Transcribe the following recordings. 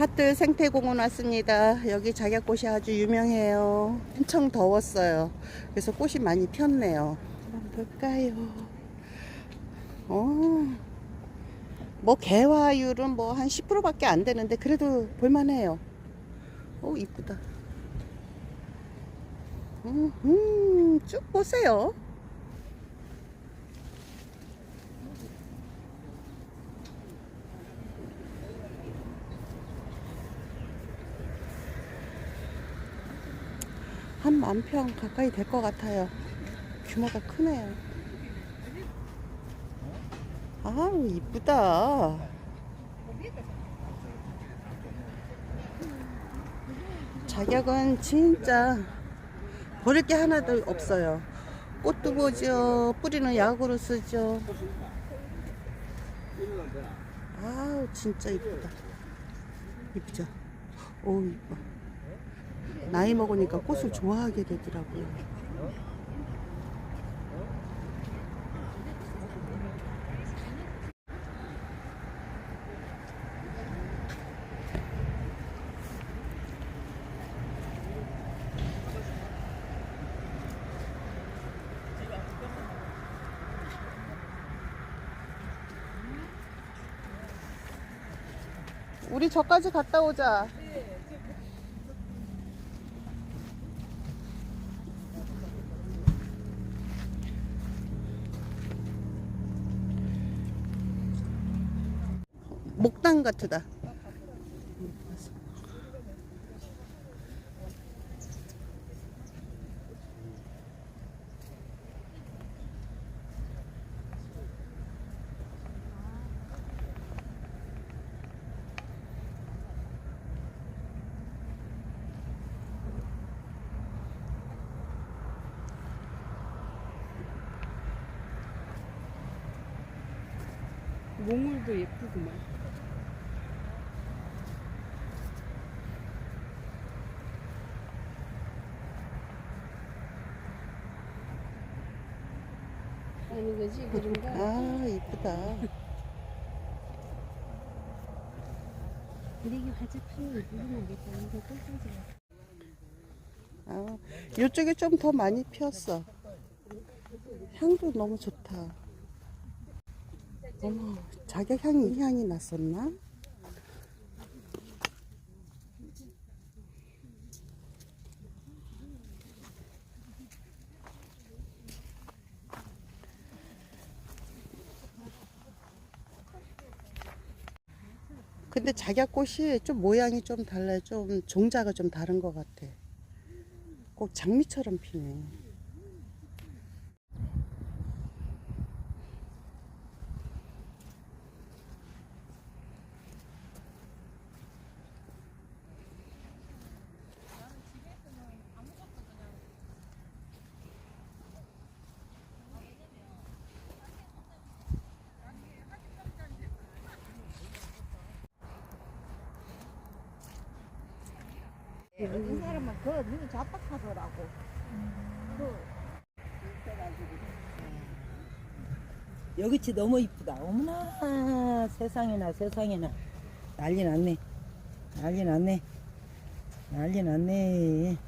핫들 생태공원 왔습니다. 여기 작약꽃이 아주 유명해요. 엄청 더웠어요. 그래서 꽃이 많이 폈네요. 한번 볼까요? 어, 뭐 개화율은 뭐 한 10%밖에 안 되는데 그래도 볼만해요. 오 이쁘다. 음, 음, 쭉 보세요. 한만평 가까이 될 것 같아요. 규모가 크네요. 아우, 이쁘다. 자격은 진짜 버릴 게 하나도 없어요. 꽃도 보죠. 뿌리는 약으로 쓰죠. 아우, 진짜 이쁘다. 이쁘죠? 오, 이뻐. 나이 먹으니까 꽃을 좋아하게 되더라고요. 우리 저까지 갔다 오자. 목당 같으다. 몽울도 예쁘구만. 아니 거지 그런가? 아, 이쁘다. 근데 이게 하겠다. 이거 꼴찌지. 아, 이쪽에 좀 더 많이 피었어. 향도 너무 좋다. 어머, 자격 향이 이 향이 났었나? 근데 작약꽃이 좀 모양이 좀 달라요. 좀 종자가 좀 다른 것 같아. 꼭 장미처럼 피네. 이 사람은 그 눈이 자뻑하더라고. 여기치 너무 이쁘다. 어머나 세상에나 세상에나 난리 났네. 난리 났네. 난리 났네.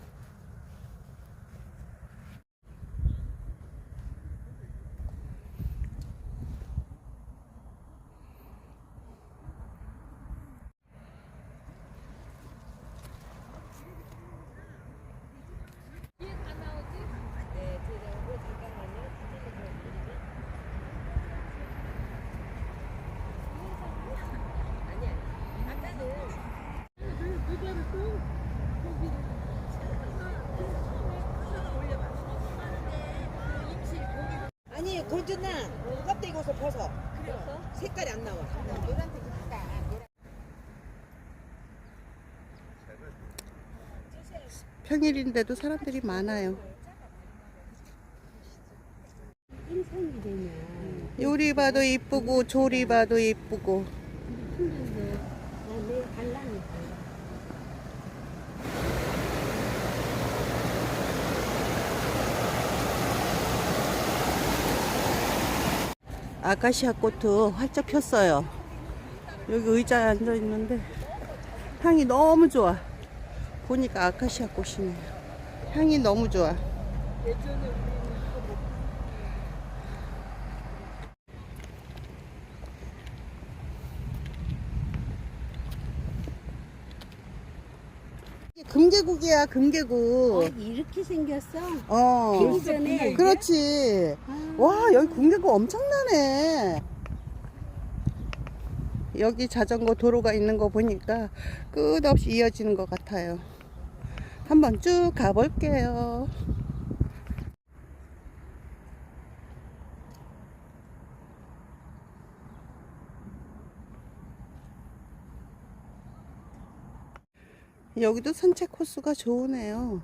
아니 골준아 껍데기 옷을 벗어. 색깔이 안 나와. 평일인데도 사람들이 많아요. 인상이 요리 봐도 이쁘고 조리 봐도 이쁘고 힘든데 나내 갈라니까. 아카시아 꽃도 활짝 폈어요. 여기 의자에 앉아 있는데 향이 너무 좋아. 보니까 아카시아 꽃이네요. 향이 너무 좋아. 이게 금계국이야, 어, 금계국. 이렇게 생겼어? 어. 되기 전에. 그렇지. 아, 와, 여기 궁계국 엄청나네. 여기 자전거 도로가 있는 거 보니까 끝없이 이어지는 것 같아요. 한번 쭉 가볼게요. 여기도 산책 코스가 좋으네요.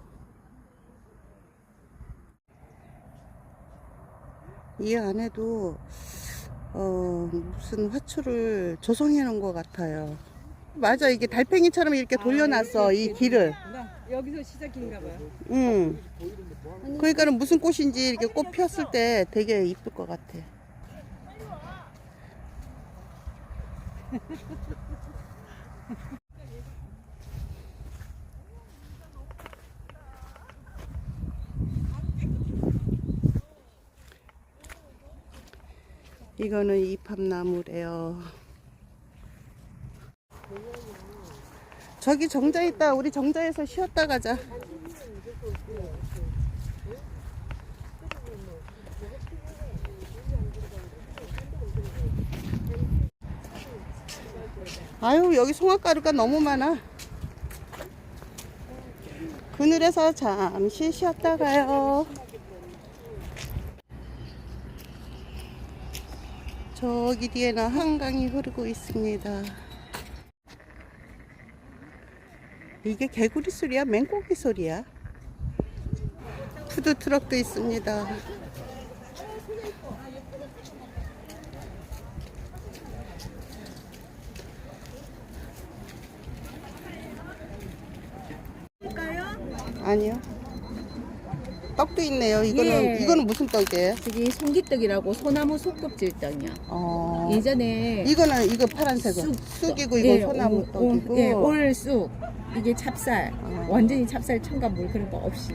이 안에도 어, 무슨 화초를 조성해 놓은 것 같아요. 맞아, 이게 달팽이처럼 이렇게 돌려놨어, 이 길을. 여기서 시작인가 봐요. 응. 그러니까는 무슨 꽃인지 이렇게 꽃 피었을 때 되게 이쁠 것 같아. 이거는 이팝나무래요. 저기 정자 있다. 우리 정자에서 쉬었다 가자. 아유, 여기 송화가루가 너무 많아. 그늘에서 잠시 쉬었다 가요. 저기 뒤에는 한강이 흐르고 있습니다. 이게 개구리 소리야? 맹고기 소리야? 푸드 트럭도 있습니다. 아니요. 떡도 있네요. 이거는 예. 이거는 무슨 떡이에요? 저기 송기떡이라고 소나무 속껍질떡이요. 어. 예전에 이거는 이거 파란색은 쑥이고 이거 예, 소나무 오- 떡이고. 오- 예, 올쑥 이게 찹쌀 어. 완전히 찹쌀 첨가물 그런 거 없이